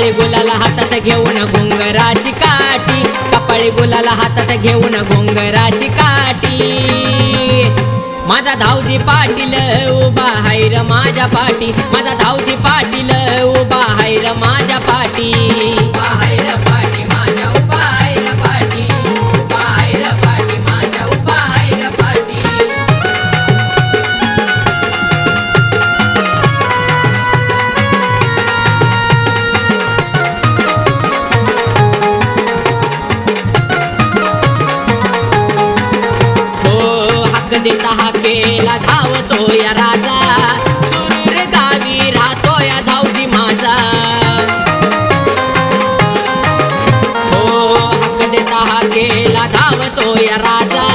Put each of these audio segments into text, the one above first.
कपाळी गुलाला हातात घेऊन घोंगराची काठी. कपाळी गुलाला हातात घेऊन घोंगराची काठी. माझा धावजी पाटील उभा हाय र माझ्या पाठी माझा धावजी पाटील उभा हाय र माझ्या पाठी हक देता हाकेला धावतो या राजा. सुरूर गावी राहतो या धावजी माझा. हो हक देता हाकेला धावतो या राजा.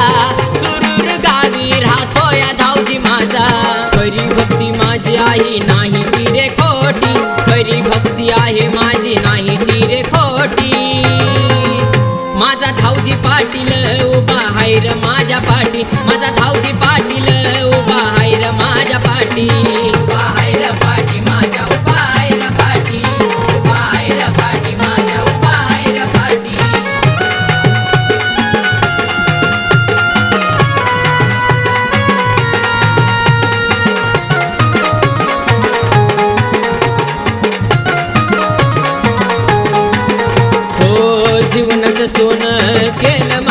सुरूर गावी राहतो या धावजी माझा. खरी भक्ती माझी आई नाही. माझा धावजी पाटील उभा हायर र माझ्या पाटी. माझा धावजी पाटील उभा हायर र माझ्या पाटी. जीवनाचं सोनं केलं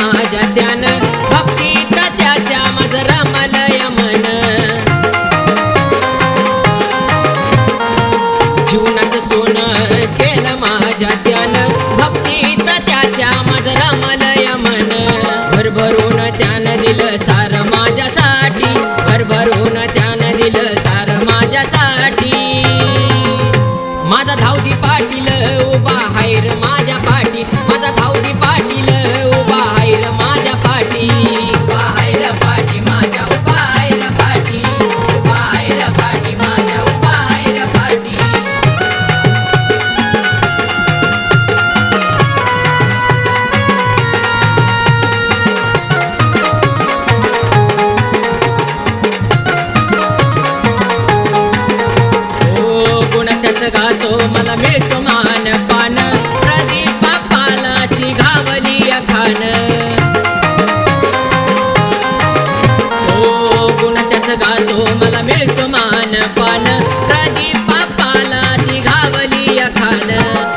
गातो मला मिळतो मान पान प्रदीप बाप्पाला ती घावली अखान.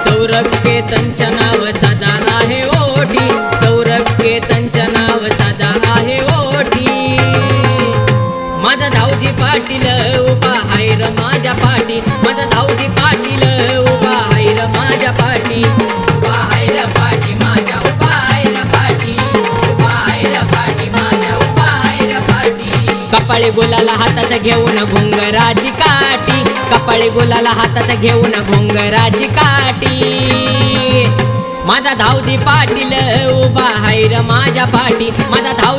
सौरभ केतनच्या नाव सदा आहे ओटी. सौरभ केतनच्या नाव सदा आहे ओटी. माझा धावजी पाटील उभा हायर माझ्या पाटी. माझा धावजी पाटील कपाळी गुलाला हातात घेऊन घोंगराची काठी. कपाळी गुलाला हातात घेऊन घोंगराची काठी. माझा धावजी पाटील उभा हाय र माझ्या पाठी माझा धाव